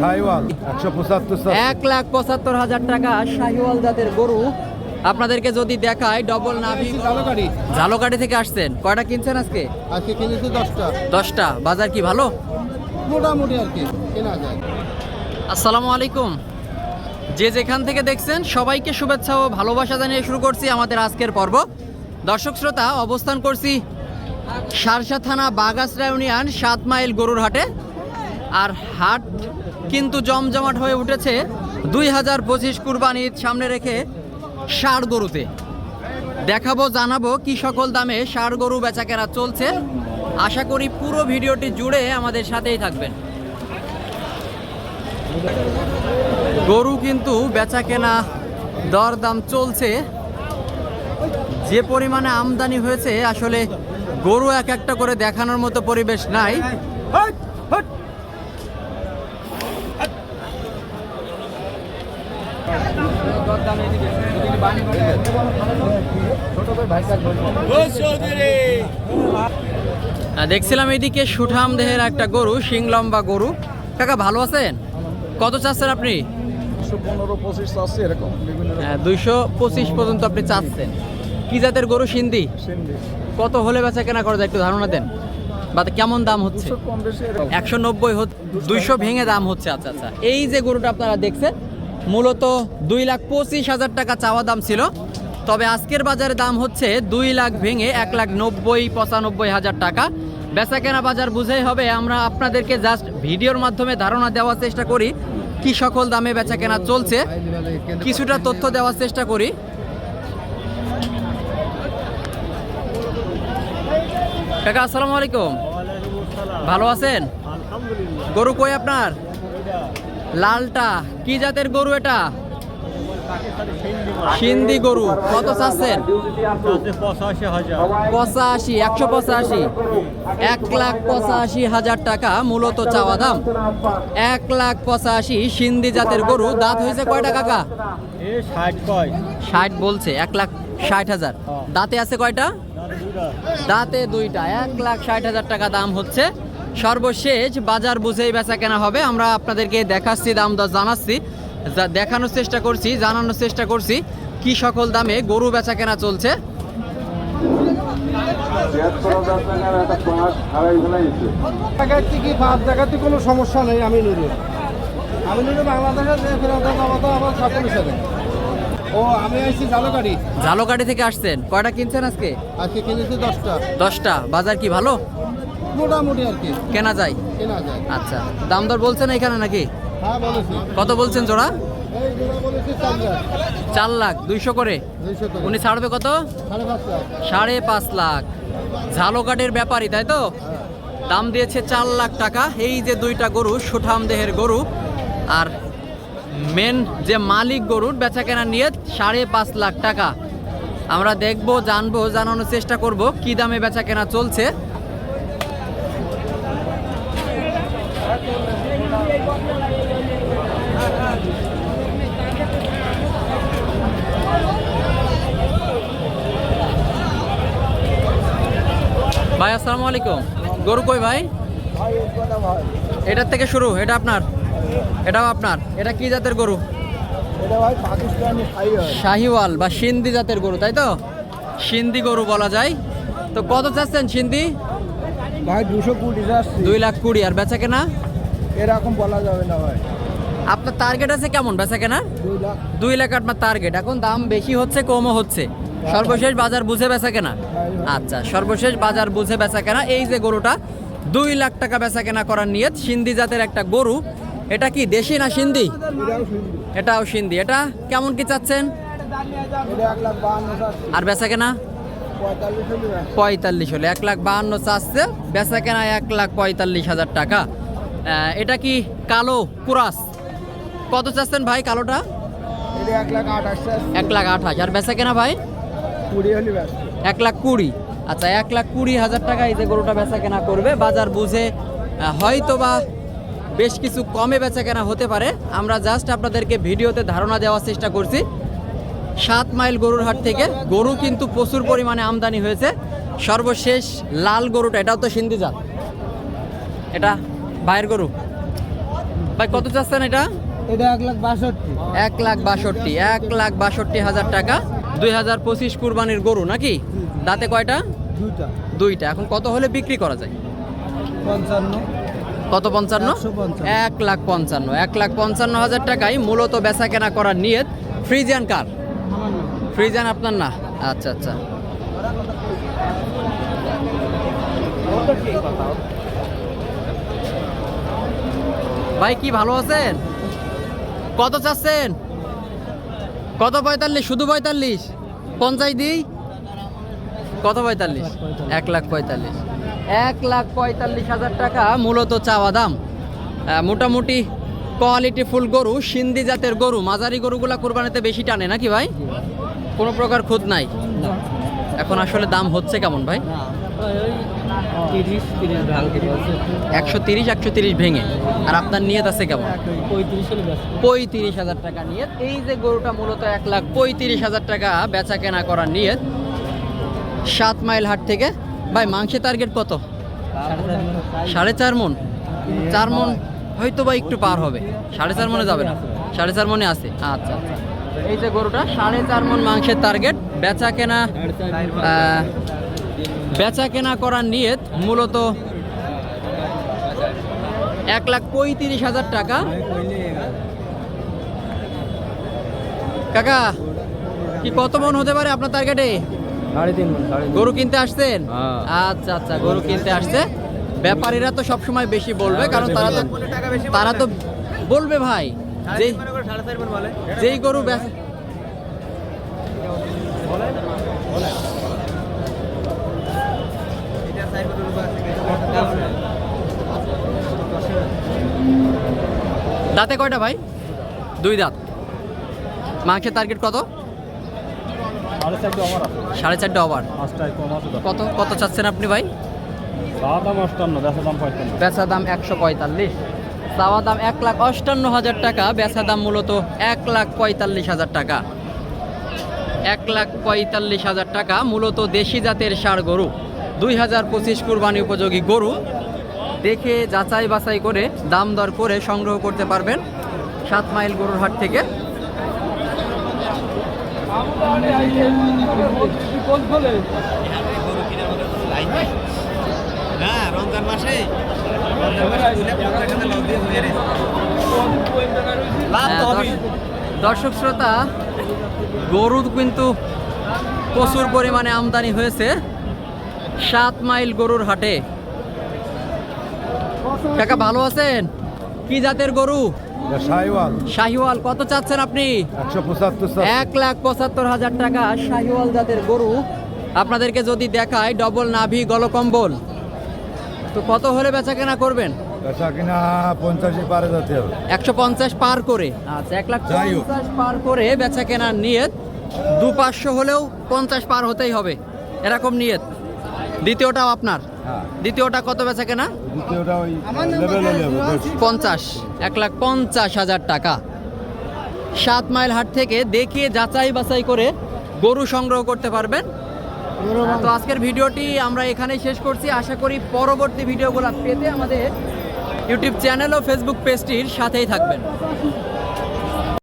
সাইওয়াল একশো পঁচাত্তর এক লাখ পঁচাত্তর হাজার টাকা শাহিওয়াল জাতের গরু। আপনাদেরকে যদি দেখায় ডবল নাভি ঝালকাড়ি থেকে আসছেন। কয়টা কিনছেন আজকে? আজকে কিনেছি দশটা। দশটা। বাজার কি ভালো? মোটামুটি আর কি কেনা যায়। আসসালামু আলাইকুম। যে যেখান থেকে দেখছেন সবাইকে শুভেচ্ছা ও ভালোবাসা জানিয়ে শুরু করছি আমাদের আজকের পর্ব। দর্শক শ্রোতা অবস্থান করছি সারসা থানা বাগাসরা ইউনিয়ন সাত মাইল গরুর হাটে। আর হাট কিন্তু জমজমাট হয়ে উঠেছে দুই হাজার পঁচিশ কুরবানি ঈদ সামনে রেখে ষাড় গরুতে। দেখাবো, জানাব কি সকল দামে ষাড় গরু বেচা কেনা চলছে। আশা করি পুরো ভিডিওটি জুড়ে আমাদের সাথেই থাকবেন। গরু কিন্তু বেচা কেনা দরদাম চলছে। যে পরিমাণে আমদানি হয়েছে, আসলে গরু এক একটা করে দেখানোর মতো পরিবেশ নাই। দেখছিলাম এদিকে সুঠাম দেহের একটা গরু শিং লম্বা গরু। কাকা ভালো আছেন? কত চাচ্ছেন আপনি? বিভিন্ন দুইশো পঁচিশ পর্যন্ত আপনি চাচ্ছেন। কি জাতের গরু সিন্ধি? কত হলে বেচা কেনা করা যায় একটু ধারণা দেন। বা কেমন দাম হচ্ছে? একশো নব্বই দুইশো ভেঙে দাম হচ্ছে আচ্ছা আচ্ছা। এই যে গরুটা আপনারা দেখছেন মূলত দুই লাখ পঁচিশ হাজার টাকা চাওয়া দাম ছিল। তবে আজকের বাজারে দাম হচ্ছে দুই লাখ ভেঙে এক লাখ নব্বই পঁচানব্বই হাজার টাকা। বেচা কেনা বাজার বুঝেই হবে আমরা আপনাদেরকে জাস্ট ভিডিওর মাধ্যমে ধারণা দেওয়ার চেষ্টা করি কি সকল দামে বেচা কেনা চলছে। কিছুটা তথ্য দেওয়ার চেষ্টা করি। কাকা আসসালামু আলাইকুম। ভালো আছেন? গরু কই আপনার? লালটা, কি জাতের গরু এটা? সিন্ধি গরু, কত চাচ্ছেন? পঁচাশি, একশো পঁচাশি। এক লাখ পঁচাশি হাজার টাকা মূলত চাওয়া দাম। এক লাখ পঁচাশি সিন্ধি জাতের গরু, দাঁত হয়েছে কয়টা কাকা? ষাট বলছে, এক লাখ ষাট হাজার। দাঁতে আছে কয়টা? দাঁতে দুইটা। এক লাখ ষাট হাজার টাকা দাম হচ্ছে সর্বশেষ বাজার বুঝেই বেচা কেনা হবে। আমরা আপনাদেরকে দেখাচ্ছি দাম দর জানাচ্ছি দেখানোর চেষ্টা করছি জানানোর চেষ্টা করছি কি সকল দামে গরু বেচা কেনা চলছে। কোনো সমস্যা নেই আমি নিলে আমি বাংলাদেশের ফেরত আমার সকলের সাথে ও আমি ঝালকাঠি থেকে আসছেন। কয়টা কিনছেন আজকে? আজকে কিনেছি দশটা। দশটা। বাজার কি ভালো? মোটামুটি আর কি। কেনা যায়? কেনা যায়। আচ্ছা দাম দর বলছেন এখানে নাকি? হ্যাঁ বলেছি। কত বলছেন জোড়া? চার লাখ। দুইশো করে? উনি ছাড়বে কত? সাড়ে পাঁচ লাখ। পাঁচ ব্যাপারই তাই তো? দাম দিয়েছে চার লাখ টাকা। এই যে দুইটা গরু সুঠাম দেহের গরু আর মেন যে মালিক গরুর বেচা কেনা নিয়ে সাড়ে পাঁচ লাখ টাকা। আমরা দেখব জানব জানানোর চেষ্টা করব কি দামে বেচা কেনা চলছে। ভাই আসসালামু আলাইকুম। গরু কই ভাই? এটার থেকে শুরু এটা আপনার? এটাও আপনার? এটা কি জাতের গরু? এটা ভাই পাকিস্তানি ফাইয়ার শাহিওয়াল বা সিন্ধি জাতের গরু তাই তো? সিন্ধি গরু বলা যায়। তো কত চাচ্ছেন সিন্ধি? ভাই দুশো কুড়ি দুই লাখ কুড়ি আর বেচা কেনা? এরকম বলা যাবে না ভাই। আপনার টার্গেট আছে কেমন বেচা কেনা? দুই লাখ। লাখ আপনার টার্গেট এখন দাম বেশি হচ্ছে কমও হচ্ছে। সর্বশেষ বাজার বুঝে বেচা কেনা? আচ্ছা সর্বশেষ বাজার বুঝে বেচা কেনা। এই যে গরুটা দুই লাখ টাকা বেচা কেনা করার নিয়ত। সিন্ধি জাতের একটা গরু। এটা কি দেশি না সিন্ধি? এটাও সিন্ধি। এটা কেমন কি চাচ্ছেন? আর বেচা কেনা? পঁয়তাল্লিশ হলে এক লাখ বাহান্ন চাচ্ছে। বেচা কেনা এক লাখ পঁয়তাল্লিশ হাজার টাকা। এটা কি কালো কুরাস? কত চাচ্ছেন ভাই কালোটা? এক লাখ আঠাশ। আর বেচা কেনা ভাই? কুড়ি হলে এক লাখ কুড়ি। আচ্ছা এক লাখ কুড়ি হাজার টাকা এই যে গরুটা বেচা কেনা করবে বাজার বুঝে হয়তো বা বেশ কিছু কমে বেচা কেনা হতে পারে। আমরা জাস্ট আপনাদেরকে ভিডিওতে ধারণা দেওয়ার চেষ্টা করছি। সাত মাইল গরুর হাট থেকে গরু কিন্তু প্রচুর পরিমাণে আমদানি হয়েছে। সর্বশেষ লাল গরুটা এটাও তো সিন্ধি জাত। এটা বাইরের গরু। ভাই কত চাচ্ছেন এটা? এটা এক লাখ বাষট্টি। এক লাখ বাষট্টি এক লাখ বাষট্টি হাজার টাকা। দুই হাজার পঁচিশ কুরবানির গরু নাকি? দাঁতে কয়টা? দুইটা। দুইটা। এখন কত হলে বিক্রি করা যায়? পঞ্চান্ন। কত পঞ্চান্ন? এক লাখ পঞ্চান্ন। এক লাখ পঞ্চান্ন হাজার টাকায় মূলত বেচা কেনা করার নিয়ত ফ্রিজিয়ান কার? ফ্রিজিয়ান আপনার না? আচ্ছা আচ্ছা। ভাই কি ভালো আছেন? কত চাচ্ছেন? কত পঁয়তাল্লিশ? শুধু পঁয়তাল্লিশ? পঞ্চাশ দিই? কত পঁয়তাল্লিশ? এক লাখ পঁয়তাল্লিশ। এক লাখ পঁয়তাল্লিশ। হাজার টাকা মূলত চাওয়া দাম। মোটামুটি কোয়ালিটি ফুল গরু সিন্ধি জাতের গরু মাঝারি গরুগুলা কোরবানিতে বেশি টানে নাকি ভাই? কোনো প্রকার খুদ নাই? এখন আসলে দাম হচ্ছে কেমন ভাই? একশো তিরিশ একশো তিরিশ ভেঙে। আর আপনার নিয়ত আছে কেমন? পঁয়ত্রিশ হাজার টাকা নিয়ে এই যে গরুটা মূলত এক লাখ পঁয়ত্রিশ হাজার টাকা বেচা কেনা করার নিয়ত। সাত মাইল হাট থেকে। ভাই, মাংসের টার্গেট কত? সাড়ে চার মন। চার মন হয়তো বা একটু পার হবে। সাড়ে চার মনে যাবে না। সাড়ে চার মনে আছে। আচ্ছা আচ্ছা। এই যে গরুটা, সাড়ে চার মন মাংসের টার্গেট বেচা কেনা বেচা কেনা করার নিয়ত মূলত এক লাখ পঁয়ত্রিশ হাজার টাকা। কাকা কি কত মন হতে পারে আপনার টার্গেটে সাড়ে তিন মন সাড়ে গরু কিনতে আসছেন? হ্যাঁ। আচ্ছা আচ্ছা গরু কিনতে আসছে। ব্যাপারীরা তো সবসময় বেশি বলবে কারণ তারা তো তারা তো বলবে ভাই যেই যেই গরু দাঁতে কয়টা ভাই? দুই দাঁত। মাংসের টার্গেট কত? সাড়ে চারটে ওভার কত কত চাচ্ছেন আপনি ভাই? বেচা দাম একশো পঁয়তাল্লিশ। চাওয়া দাম এক লাখ অষ্টান্ন হাজার টাকা বেচা দাম মূলত এক লাখ পঁয়তাল্লিশ হাজার টাকা। এক লাখ পঁয়তাল্লিশ হাজার টাকা মূলত দেশি জাতের সার গরু। দুই হাজার পঁচিশ কুরবানি উপযোগী গরু। দেখে যাচাই বাছাই করে দাম দর করে সংগ্রহ করতে পারবেন সাত মাইল গরুর হাট থেকে হ্যাঁ, দর্শ- দর্শক শ্রোতা গরু কিন্তু প্রচুর পরিমাণে আমদানি হয়েছে সাত মাইল গরুর হাটে কাকা ভালো আছেন? কি জাতের গরু? সাইওয়াল শাহিওয়াল। কত চাচ্ছেন আপনি? এক লাখ পঁচাত্তর হাজার টাকা শাহিওয়াল জাতের গরু। আপনাদেরকে যদি দেখায় ডবল নাভি গলকম্বল তো কত হলে বেচা কেনা করবেন? বেচা কিনা পঞ্চাশে পারে যেতে হবে। একশো পঞ্চাশ পার করে। আচ্ছা এক লাখ পঞ্চাশ পার করে বেচা কেনার নিয়ত। দু পাঁচশো হলেও পঞ্চাশ পার হতেই হবে। এরকম নিয়ত। দ্বিতীয়টাও আপনার? হ্যাঁ। দ্বিতীয়টা কত বেচা কেনা? দ্বিতীয়টা ওই লেভেলে নেবে পঞ্চাশ। এক লাখ পঞ্চাশ হাজার টাকা। সাত মাইল হাট থেকে দেখে যাচাই বাছাই করে গরু সংগ্রহ করতে পারবেন। তো আজকের ভিডিওটি আমরা এখানেই শেষ করছি। আশা করি পরবর্তী ভিডিওগুলো পেতে আমাদের ইউটিউব চ্যানেল ও ফেসবুক পেজটির সাথেই থাকবেন।